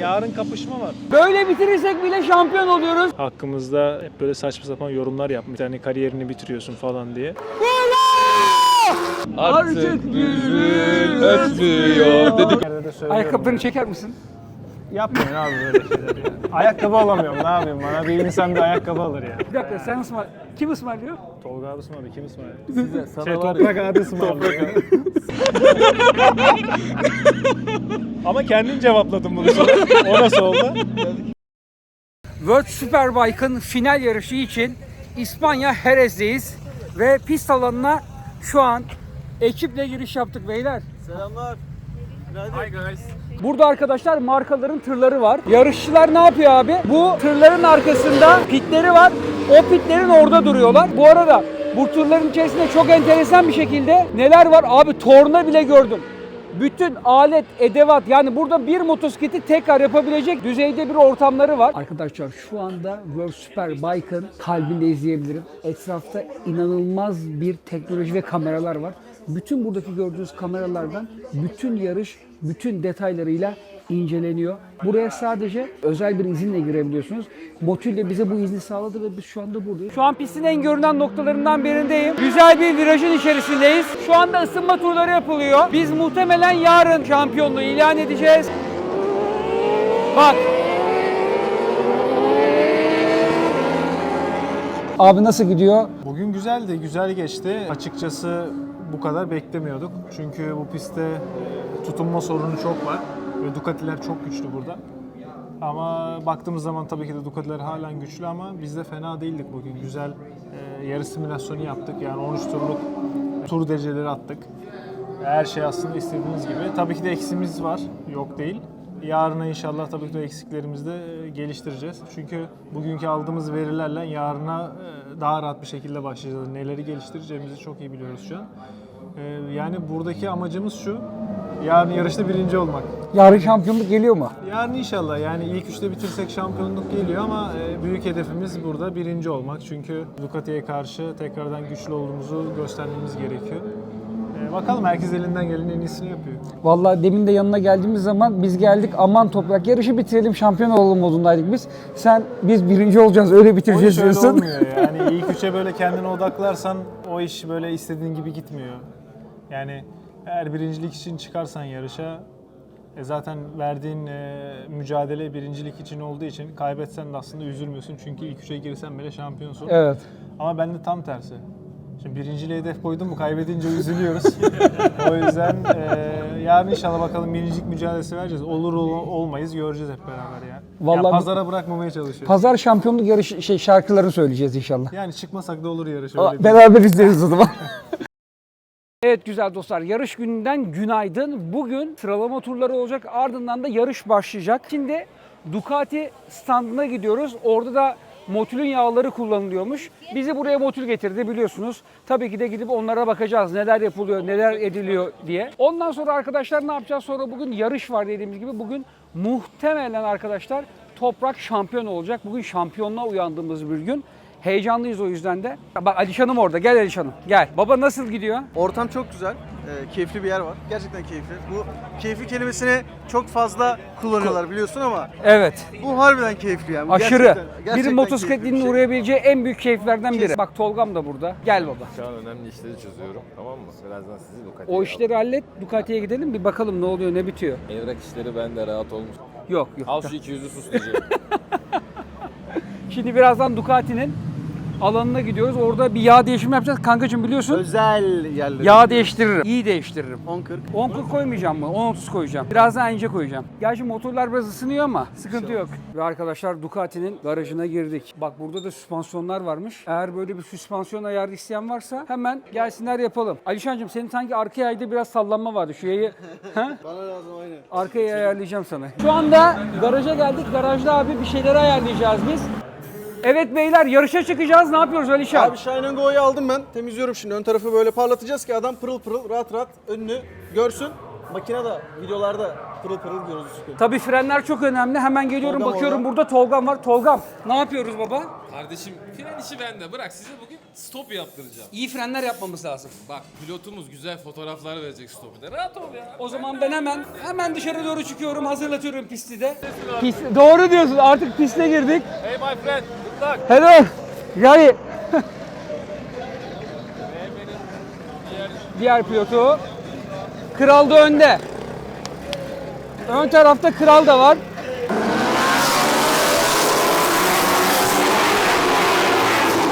Yarın kapışma var. Böyle bitirirsek bile şampiyon oluyoruz. Hakkımızda hep böyle saçma sapan yorumlar yapmış. Yani kariyerini bitiriyorsun falan diye. Artık bülbül ötmüyor dedik. Ayakkabılarını çeker misin? Yapmayın abi böyle şeyler ya. Ayakkabı alamıyorum ne yapayım bana bir insan bir ayakkabı alır ya. Bir dakika sen ısmar... Kim ısmarlıyor? Tolga abi ısmarladı kim ısmarladı? Size, sana Şey, var toprak abi ısmarladı. Ama kendin cevapladın bunu sonra. O nasıl oldu? World Superbike'ın final yarışı için İspanya Jerez'deyiz ve pist alanına şu an ekiple giriş yaptık beyler. Selamlar. Hi guys. Burada arkadaşlar markaların tırları var. Yarışçılar ne yapıyor abi? Bu tırların arkasında pitleri var. O pitlerin orada duruyorlar. Bu arada bu tırların içerisinde çok enteresan bir şekilde neler var? Abi torna bile gördüm. Bütün alet, edevat yani burada bir motosikleti tekrar yapabilecek düzeyde bir ortamları var. Arkadaşlar şu anda World Superbike'ın kalbinde izleyebilirim. Etrafta inanılmaz bir teknoloji ve kameralar var. Bütün buradaki gördüğünüz kameralardan bütün yarış, bütün detaylarıyla inceleniyor. Buraya sadece özel bir izinle girebiliyorsunuz. Motul de bize bu izni sağladı ve biz şu anda buradayız. Şu an pistin en görünen noktalarından birindeyim. Güzel bir virajın içerisindeyiz. Şu anda ısınma turları yapılıyor. Biz muhtemelen yarın şampiyonluğu ilan edeceğiz. Bak. Abi nasıl gidiyor? Bugün güzeldi, güzel geçti. Açıkçası bu kadar beklemiyorduk. Çünkü bu pistte tutunma sorunu çok var. Ve Ducati'ler çok güçlü burada. Ama baktığımız zaman tabii ki de Ducati'ler halen güçlü ama biz de fena değildik bugün. Güzel e, yarış simülasyonu yaptık. Yani 13 turluk tur dereceleri attık. Her şey aslında istediğimiz gibi. Tabii ki de eksimiz var, yok değil. Yarına inşallah tabii ki de eksiklerimizi de e, geliştireceğiz. Çünkü bugünkü aldığımız verilerle yarına e, daha rahat bir şekilde başlayacağız. Neleri geliştireceğimizi çok iyi biliyoruz şu an. E, Yani buradaki amacımız şu, yarın yarışta birinci olmak. Yarın şampiyonluk geliyor mu? Yarın inşallah yani ilk üçte bitirsek şampiyonluk geliyor ama büyük hedefimiz burada birinci olmak. Çünkü Ducati'ye karşı tekrardan güçlü olduğumuzu göstermemiz gerekiyor. Bakalım herkes elinden gelenin en iyisini yapıyor. Vallahi demin de yanına geldiğimiz zaman biz geldik aman toprak yarışı bitirelim şampiyon olalım modundaydık biz. Sen biz birinci olacağız öyle O bitireceğiz iş öyle diyorsun. olmuyor yani ilk üçe böyle kendine odaklarsan o iş böyle istediğin gibi gitmiyor. Yani eğer birincilik için çıkarsan yarışa e zaten verdiğin e, mücadele birincilik için olduğu için kaybetsen de aslında üzülmüyorsun çünkü ilk üçe girsen bile şampiyonsun. Evet. Ama ben de tam tersi. Şimdi birinciliğe hedef koydum mu kaybedince üzülüyoruz. o yüzden e, yarın inşallah bakalım birincilik mücadelesi vereceğiz. Olur ol- olmayız göreceğiz hep beraber ya. Vallahi- ya pazara bırakmamaya çalışıyoruz. Pazar şampiyonluk yarışı şey şarkılarını söyleyeceğiz inşallah. yani çıkmasak da olur yarış öyle değil. Beraber izleriz o zaman. Evet güzel dostlar yarış gününden günaydın. Bugün sıralama turları olacak ardından da yarış başlayacak. Şimdi Ducati standına gidiyoruz. Orada da Motul yağları kullanılıyormuş. Bizi buraya Motul getirdi biliyorsunuz. Tabii ki de gidip onlara bakacağız. Neler yapılıyor, neler ediliyor diye. Ondan sonra arkadaşlar ne yapacağız? Sonra bugün yarış var dediğimiz gibi. Bugün muhtemelen arkadaşlar Toprak şampiyon olacak. Bugün şampiyonluğa uyandığımız bir gün. Heyecanlıyız o yüzden de. Bak Alişan'ım orada. Gel Alişan'ım. Gel. Baba nasıl gidiyor? Ortam çok güzel. Ee, keyifli bir yer var. Gerçekten keyifli. Bu keyifli kelimesini çok fazla kullanıyorlar biliyorsun ama Evet. bu harbiden keyifli yani. Bu Aşırı. gerçekten- gerçekten bir keyifli motosikletlinin bir şey. uğrayabileceği en büyük keyiflerden biri. Bak Tolgam da burada. Gel baba. Şu an önemli işleri çözüyorum tamam mı? Birazdan sizi Ducati'ye O işleri hallet. Ducati'ye gidelim bir bakalım ne oluyor ne bitiyor. alacağım. Evrak işleri bende rahat olmuş. Yok yok. Al şu 200'ü sus diyeceğim. Şimdi birazdan Ducati'nin alanına gidiyoruz. Orada bir yağ değişimi yapacağız. Kankacığım biliyorsun. Özel yerleri. Yağ değiştiririm. İyi değiştiririm. 10-40. 10 40 koymayacağım mı? 10 30 koyacağım. Biraz daha ince koyacağım. Gerçi motorlar biraz ısınıyor ama sıkıntı yok. Ve arkadaşlar Ducati'nin garajına girdik. Bak burada da süspansiyonlar varmış. Eğer böyle bir süspansiyon ayarı isteyen varsa hemen gelsinler yapalım. Alişancığım senin sanki arka yayda biraz sallanma vardı. Şu yayı ha? Bana lazım aynı. arkaya ayarlayacağım sana. Şu anda garaja geldik. Garajda abi bir şeyleri ayarlayacağız biz. Evet beyler yarışa çıkacağız. Ne yapıyoruz Alişan? Abi Shine Go'yu aldım ben. Temizliyorum şimdi. Ön tarafı böyle parlatacağız ki adam pırıl pırıl rahat rahat önünü görsün. makinede, videolarda pırıl pırıl çıkıyor. Tabii frenler çok önemli. Hemen geliyorum Tolgam bakıyorum orada. burada Tolgam var. Tolgam ne yapıyoruz baba? Kardeşim fren işi bende. Bırak size bugün stop yaptıracağım. İyi frenler yapmamız lazım. Bak pilotumuz güzel fotoğraflar verecek stop'ta. Rahat ol ya. O zaman ben hemen hemen dışarı doğru çıkıyorum. Hazırlatıyorum pisti de. Pist, doğru diyorsun. Artık piste girdik. Hey my friend. Hello. Yani diğer pilotu. Kral da önde. Ön tarafta kral da var.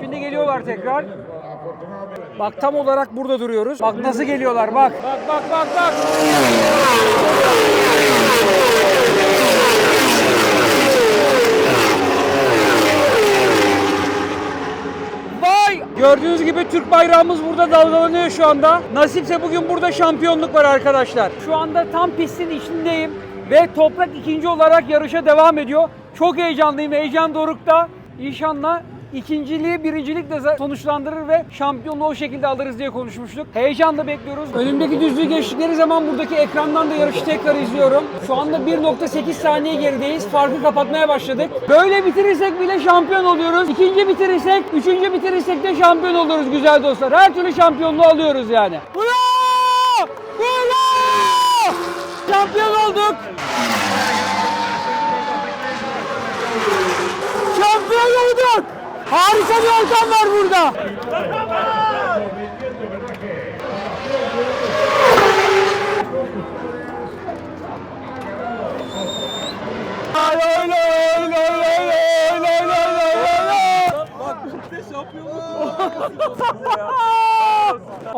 Şimdi geliyorlar tekrar. Bak tam olarak burada duruyoruz. Bak nasıl geliyorlar bak. Bak bak bak bak. Gördüğünüz gibi Türk bayrağımız burada dalgalanıyor şu anda. Nasipse bugün burada şampiyonluk var arkadaşlar. Şu anda tam pistin içindeyim ve Toprak ikinci olarak yarışa devam ediyor. Çok heyecanlıyım. Heyecan dorukta. İnşallah ikinciliği birincilikle sonuçlandırır ve şampiyonluğu o şekilde alırız diye konuşmuştuk. Heyecanla bekliyoruz. Önümdeki düzlüğü geçtikleri zaman buradaki ekrandan da yarışı tekrar izliyorum. Şu anda 1.8 saniye gerideyiz. Farkı kapatmaya başladık. Böyle bitirirsek bile şampiyon oluyoruz. İkinci bitirirsek, üçüncü bitirirsek de şampiyon oluruz güzel dostlar. Her türlü şampiyonluğu alıyoruz yani. Bravo! Bravo! Şampiyon olduk. Şampiyon olduk. Harika bir ortam var burada.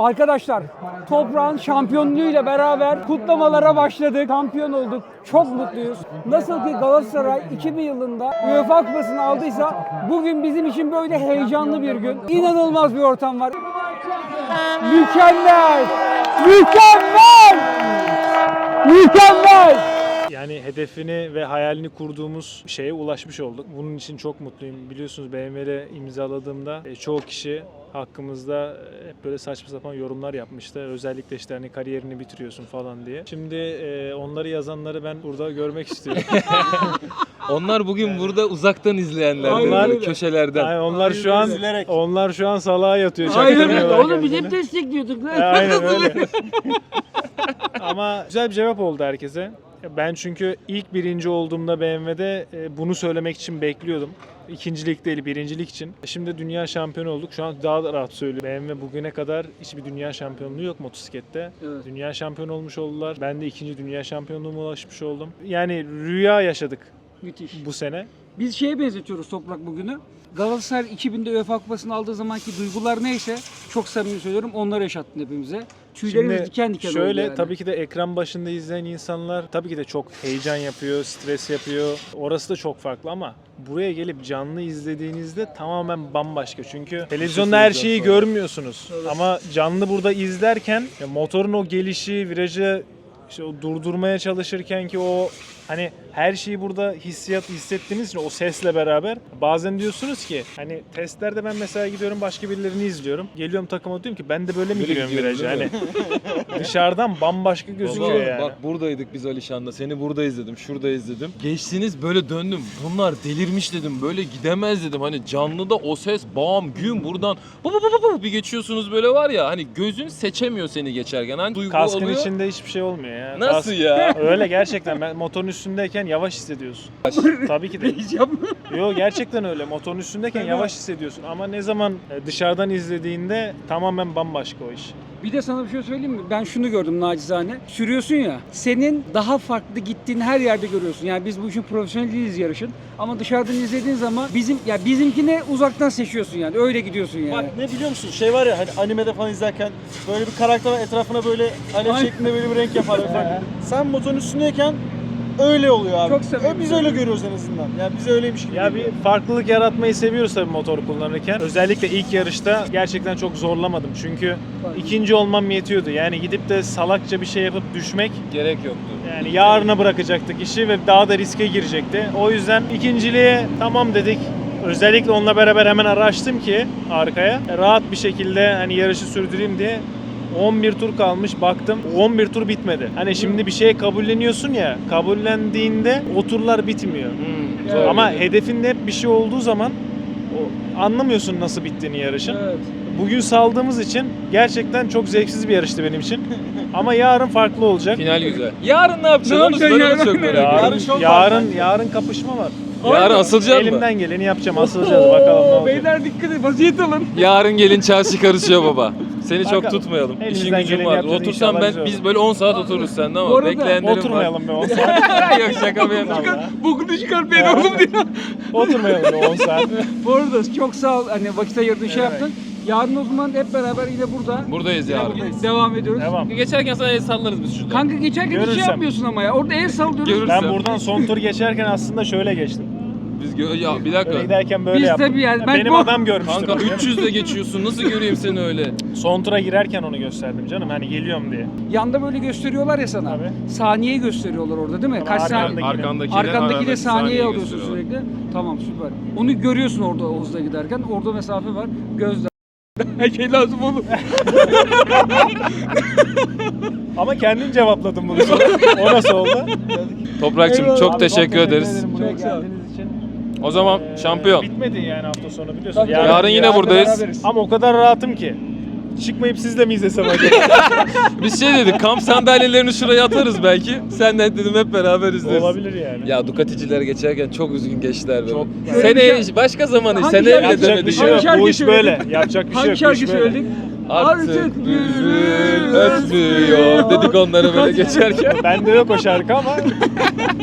Arkadaşlar toprağın şampiyonluğuyla beraber kutlamalara başladık. Şampiyon olduk. Çok mutluyuz. Nasıl ki Galatasaray 2000 yılında UEFA Kupası'nı aldıysa bugün bizim için böyle heyecanlı bir gün. İnanılmaz bir ortam var. Mükemmel! Mükemmel! Mükemmel! Yani hedefini ve hayalini kurduğumuz şeye ulaşmış olduk. Bunun için çok mutluyum. Biliyorsunuz BMW'de imzaladığımda e, çoğu kişi hakkımızda e, hep böyle saçma sapan yorumlar yapmıştı. Özellikle işte hani kariyerini bitiriyorsun falan diye. Şimdi e, onları yazanları ben burada görmek istiyorum. Onlar bugün burada uzaktan izleyenler. Onlar- köşelerden. Yani onlar şu an onlar şu an salağa yatıyor. Aynen Oğlum biz hep destekliyorduk. Aynen öyle. Ama güzel bir cevap oldu herkese. Ben çünkü ilk birinci olduğumda BMW'de e, bunu söylemek için bekliyordum. İkincilik değil, birincilik için. Şimdi dünya şampiyonu olduk. Şu an daha da rahat söylüyorum. BMW bugüne kadar hiçbir dünya şampiyonluğu yok motosiklette. Evet. Dünya şampiyonu olmuş oldular. Ben de ikinci dünya şampiyonluğuma ulaşmış oldum. Yani rüya yaşadık Müthiş. bu sene. Biz şeye benzetiyoruz Toprak bugünü. Galatasaray 2000'de UEFA Kupası'nı aldığı zamanki duygular neyse çok samimi söylüyorum onları yaşattın hepimize. Tüylerimiz Şimdi diken diken şöyle yani. tabii ki de ekran başında izleyen insanlar tabii ki de çok heyecan yapıyor, stres yapıyor. Orası da çok farklı ama buraya gelip canlı izlediğinizde tamamen bambaşka. Çünkü televizyonda her şeyi görmüyorsunuz. Ama canlı burada izlerken motorun o gelişi, virajı işte o durdurmaya çalışırken ki o hani her şeyi burada hissiyat hissettiğiniz için o sesle beraber bazen diyorsunuz ki hani testlerde ben mesela gidiyorum başka birilerini izliyorum. Geliyorum takıma diyorum ki ben de böyle mi Böyle giriyorum gidiyorum, viraja? Hani dışarıdan bambaşka gözüküyor Baba, yani. Bak buradaydık biz Alişan'da. Seni burada izledim, şurada izledim. Geçtiniz böyle döndüm. Bunlar delirmiş dedim. Böyle gidemez dedim. Hani canlıda o ses bam gün buradan bu bu bu bu bir geçiyorsunuz böyle var ya. Hani gözün seçemiyor seni geçerken. Hani duygu Kaskın oluyor. içinde hiçbir şey olmuyor ya. Nasıl Kask- ya? Öyle gerçekten. Ben motorun üstündeyken yavaş hissediyorsun. Tabii ki de. Yo gerçekten öyle. Motorun üstündeyken yavaş hissediyorsun ama ne zaman e, dışarıdan izlediğinde tamamen bambaşka o iş. Bir de sana bir şey söyleyeyim mi? Ben şunu gördüm nacizane. Sürüyorsun ya. Senin daha farklı gittiğin her yerde görüyorsun. Yani biz bu işin profesyonel değiliz yarışın. Ama dışarıdan izlediğin zaman bizim ya bizimkine uzaktan seçiyorsun yani. Öyle gidiyorsun yani. Bak ne biliyor musun? Şey var ya hani animede falan izlerken böyle bir karakter etrafına böyle alev şeklinde böyle bir renk yapar. falan. Sen motorun üstündeyken öyle oluyor abi. Çok samimi. Ö- Biz öyle görüyoruz en azından. Yani biz öyleymiş gibi. Ya bir farklılık yaratmayı seviyoruz tabii motor kullanırken. Özellikle ilk yarışta gerçekten çok zorlamadım. Çünkü ikinci olmam yetiyordu. Yani gidip de salakça bir şey yapıp düşmek Gerek yoktu. Yani yarına bırakacaktık işi ve daha da riske girecekti. O yüzden ikinciliğe tamam dedik. Özellikle onunla beraber hemen araştım ki arkaya rahat bir şekilde hani yarışı sürdüreyim diye 11 tur kalmış baktım 11 tur bitmedi. Hani şimdi bir şeye kabulleniyorsun ya kabullendiğinde o turlar bitmiyor. Evet. Ama hedefinde hep bir şey olduğu zaman o, anlamıyorsun nasıl bittiğini yarışın. Evet. Bugün saldığımız için gerçekten çok zevksiz bir yarıştı benim için. Ama yarın farklı olacak. Final güzel. Yarın ne yapacaksın? Ne Onu yapacaksın onu yarın? çok merak Yarın, şov var yarın, yarın kapışma var. Yarın asılacak mı? Elimden geleni yapacağım. Asılacağız bakalım ne Oo, olacak. Beyler dikkat edin vaziyet alın. Yarın gelin çarşı karışıyor baba. Seni çok Bakalım. tutmayalım. İşin Elimizden gücün geleni var. yapacağız, Otursan inşallah ben güzel biz olur. böyle 10 saat otururuz sende ama arada bekleyenlerim var. Oturmayalım be 10 saat. Yok şaka bir yana. Bokunu çıkar beni oğlum diyor. Oturmayalım be 10 saat. Bu arada çok sağ ol hani vakit ayırdın şey yaptın. Yarın o zaman hep beraber yine burada Buradayız yarın. devam ediyoruz. Devam. Geçerken sana el sallarız biz şuradan. Kanka geçerken hiç şey Görürsem. yapmıyorsun ama ya. Orada el sallıyoruz. Görürsem. Ben buradan son tur geçerken aslında şöyle geçtim. Biz gö- ya bir dakika. giderken böyle Biz yaptım. tabii yani, ben Benim bu- adam görmüştür. Kanka onu. 300 de geçiyorsun. Nasıl göreyim seni öyle? Son tura girerken onu gösterdim canım. Hani geliyorum diye. Yanda böyle gösteriyorlar ya sana. Tabii. Saniye gösteriyorlar orada değil mi? Ama Kaç saniye? arkandaki- Arkandaki Arkandaki de saniye alıyorsun sürekli. Tamam süper. Onu görüyorsun orada o hızla giderken. Orada mesafe var. Gözle. şey lazım oğlum. Ama kendin cevapladın bunu o nasıl oldu? Toprakçım çok teşekkür ederiz. Çok sağ ol. O zaman şampiyon. Bitmedi yani hafta sonu biliyorsun. Yarın yine buradayız. beraberiz. Ama o kadar rahatım ki. Çıkmayıp sizle mi izlesem acaba? Biz şey dedik kamp sandalyelerini şuraya atarız belki. Senden dedim hep beraber izleriz. Olabilir yani. Ya Ducaticiler geçerken çok üzgün geçtiler be. Çok. Seneye başka zaman Hangi seneye bile şarkı- Yapacak bir demedik şey ya. yok. Hangi Bu iş şarkı böyle. Yapacak bir şey Hangi yok. bu şarkı iş böyle. söyledik? Artık bülbül ötmüyor dedik onları böyle geçerken. Bende yok o şarkı ama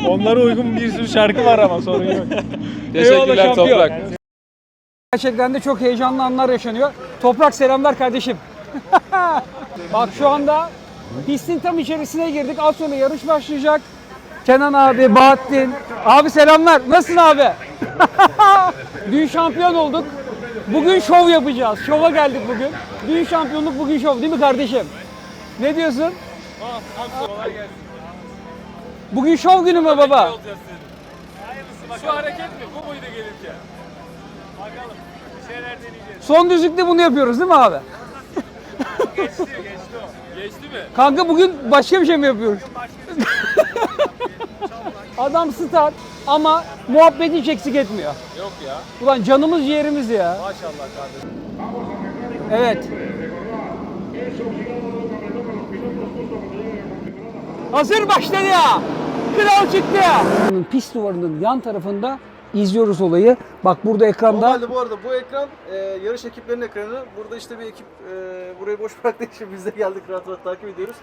onlara uygun bir sürü şarkı var ama sorun yok. Teşekkürler şampiyon. Toprak. Gerçekten de çok heyecanlı anlar yaşanıyor. Toprak selamlar kardeşim. Bak şu anda pistin tam içerisine girdik. Az sonra yarış başlayacak. Kenan abi, Bahattin. Abi selamlar. Nasılsın abi? Dün şampiyon olduk. Bugün şov yapacağız. Şova geldik bugün. Dün şampiyonluk, bugün şov değil mi kardeşim? Ne diyorsun? Bugün şov günü mü baba? Şu hareket mi? Bu muydu gelirken? Son düzlükte bunu yapıyoruz değil mi abi? Geçti mi? Kanka bugün başka bir şey mi yapıyoruz? Adam star ama muhabbeti hiç eksik etmiyor. Yok ya. Ulan canımız ciğerimiz ya. Maşallah kardeşim. Evet. Hazır başladı ya. Kral çıktı. Pist duvarının yan tarafında izliyoruz olayı. Bak burada ekranda Normalde bu arada bu ekran e, yarış ekiplerinin ekranı. Burada işte bir ekip e, burayı boş bıraktığı için biz de geldik rahat rahat takip ediyoruz.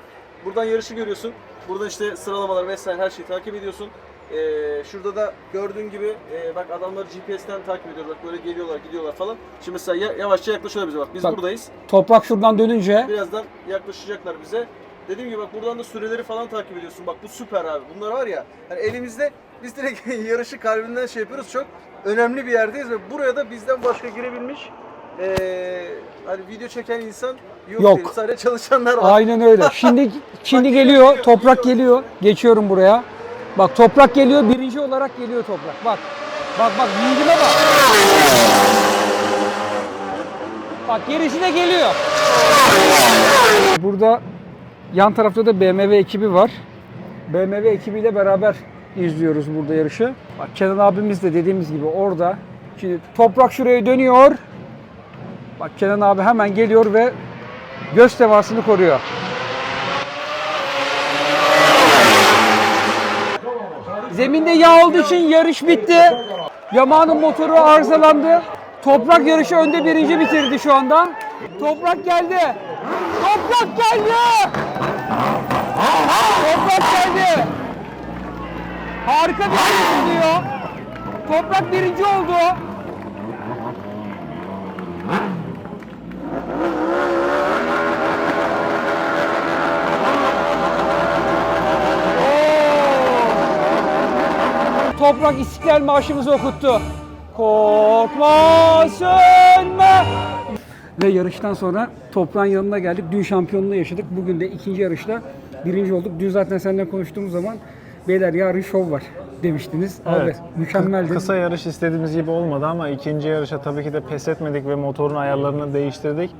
Buradan yarışı görüyorsun. Burada işte sıralamalar vesaire her şeyi takip ediyorsun. E, şurada da gördüğün gibi e, bak adamlar GPS'ten takip ediyorlar. Bak böyle geliyorlar gidiyorlar falan. Şimdi mesela ya- yavaşça yaklaşıyorlar bize bak. Biz Bak. buradayız. toprak şuradan dönünce Birazdan yaklaşacaklar bize. Dediğim gibi bak buradan da süreleri falan takip ediyorsun. Bak bu süper abi. Bunlar var ya hani elimizde biz direkt yarışı kalbinden şey yapıyoruz. Çok önemli bir yerdeyiz ve buraya da bizden başka girebilmiş eee hani video çeken insan yok, Yok. değil. Sadece çalışanlar var. Aynen öyle. Şimdi şimdi geliyor, toprak geliyor. Geçiyorum buraya. Bak toprak geliyor, birinci olarak geliyor toprak. Bak. Bak bak yiğidime bak. Bak gerisi de geliyor. Burada yan tarafta da BMW ekibi var. BMW ekibiyle beraber izliyoruz burada yarışı. Bak Kenan abimiz de dediğimiz gibi orada. Şimdi toprak şuraya dönüyor. Bak Kenan abi hemen geliyor ve göz temasını koruyor. Zeminde yağ olduğu için yarış bitti. Yamağının motoru arızalandı. Toprak yarışı önde birinci bitirdi şu anda. Toprak geldi. Toprak geldi. Toprak geldi. Harika bir yarış diyor. Toprak birinci oldu. Toprak İstiklal Marşımızı okuttu. Korkma sönme. Ve yarıştan sonra toprağın yanına geldik. Dün şampiyonluğu yaşadık. Bugün de ikinci yarışta birinci olduk. Dün zaten seninle konuştuğumuz zaman beyler yarın şov var demiştiniz. Abi Evet. mükemmeldi. Kısa yarış istediğimiz gibi olmadı ama ikinci yarışa tabii ki de pes etmedik ve motorun ayarlarını değiştirdik.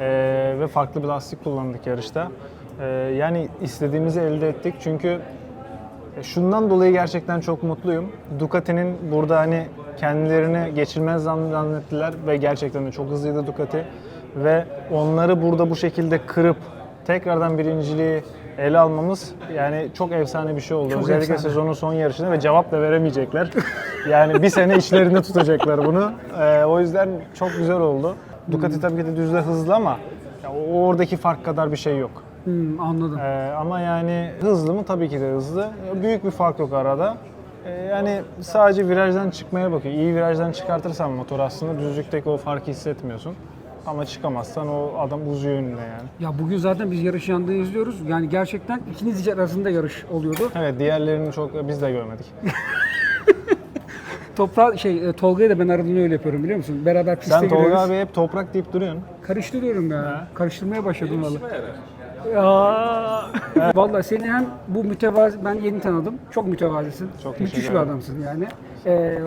Ee, ve farklı bir lastik kullandık yarışta. Ee, yani istediğimizi elde ettik çünkü e, şundan dolayı gerçekten çok mutluyum. Ducati'nin burada hani kendilerini geçilmez zannettiler ve gerçekten de çok hızlıydı Ducati. Ve onları burada bu şekilde kırıp tekrardan birinciliği ele almamız yani çok efsane bir şey oldu. Çok Özellikle efsane. sezonun son yarışında ve cevap da veremeyecekler. yani bir sene içlerinde tutacaklar bunu. Ee, o yüzden çok güzel oldu. Ducati tabii ki de düzde hızlı ama oradaki fark kadar bir şey yok. Hmm, anladım. Ee, ama yani hızlı mı? Tabii ki de hızlı. Büyük bir fark yok arada. Ee, yani sadece virajdan çıkmaya bakıyor. İyi virajdan çıkartırsan motor aslında düzlükteki o farkı hissetmiyorsun. Ama çıkamazsan o adam uzuyor önünde yani. Ya bugün zaten biz yarış yandığı izliyoruz. Yani gerçekten ikiniz arasında yarış oluyordu. Evet diğerlerini çok biz de görmedik. Toprağı şey e, Tolga'ya da ben aradığını öyle yapıyorum biliyor musun? Beraber piste Sen Tolga giriyoruz. abi hep toprak deyip duruyorsun. Karıştırıyorum ya. Karıştırmaya başladım vallahi. Ya. Vallahi seni hem bu mütevazi ben yeni tanıdım. Çok mütevazisin. Çok Müthiş bir adamsın yani. Ee,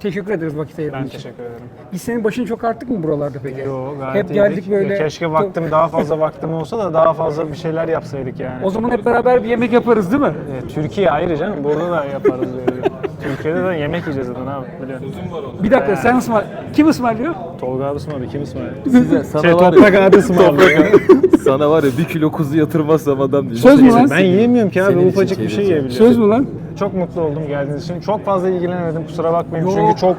teşekkür ederiz vakit ayırdığın Ben için. teşekkür ederim. Biz senin başını çok arttık mı buralarda peki? Yo, gayet Hep geldik iyiydik. böyle. Keşke vaktim daha fazla vaktim olsa da daha fazla bir şeyler yapsaydık yani. O zaman hep beraber bir yemek yaparız değil mi? Ee, Türkiye ayrı canım. Burada da yaparız böyle. Türkiye'de de yemek yiyeceğiz zaten abi biliyorsun. Bir dakika sen ısmar... Kim ısmarlıyor? Tolga abi ısmarladı. Kim ısmarladı? Size, sana Şey, var toprak ya, abi ısmarladı. sana var ya bir kilo kuzu yatırmazsam adam değil. Söz mü lan? Ben yiyemiyorum ki abi. Senin için Ufacık bir şey çevireceğim. yiyebiliyorum. Söz mü lan? Çok mutlu oldum geldiğiniz için. Çok fazla ilgilenemedim kusura bakmayın. Yok. Çünkü çok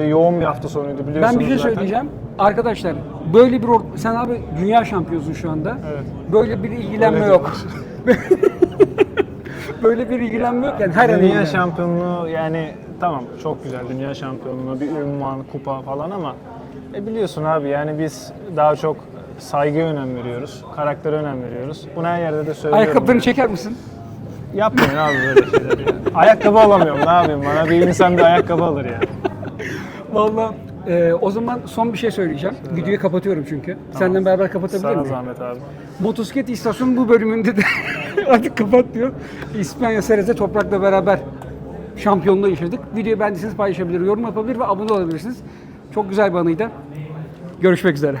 e, yoğun bir hafta sonuydu biliyorsunuz Ben bir şey zaten. söyleyeceğim. Arkadaşlar böyle bir or- sen abi dünya şampiyonusun şu anda. Evet. Böyle bir ilgilenme Öyle yok. böyle bir ilgilenme yok yani her an Dünya ilgilen. şampiyonluğu yani tamam çok güzel dünya şampiyonluğu bir ünvan, kupa falan ama e biliyorsun abi yani biz daha çok saygıya önem veriyoruz, karaktere önem veriyoruz. Bunu her yerde de söylüyorum. Ayakkabılarını yani. çeker misin? Yapmayın abi böyle şeyler ya. Ayakkabı alamıyorum ne yapayım bana bir insan bir ayakkabı alır ya. Vallahi e, o zaman son bir şey söyleyeceğim. Videoyu kapatıyorum çünkü. Senden beraber kapatabilir Sana miyim? zahmet abi. Motosiklet istasyonu bu bölümünde de artık kapat diyor. İspanya Serez'de Toprak'la beraber şampiyonluğu yaşadık. Videoyu beğendiyseniz paylaşabilir, yorum yapabilir ve abone olabilirsiniz. Çok güzel bir anıydı. Görüşmek üzere.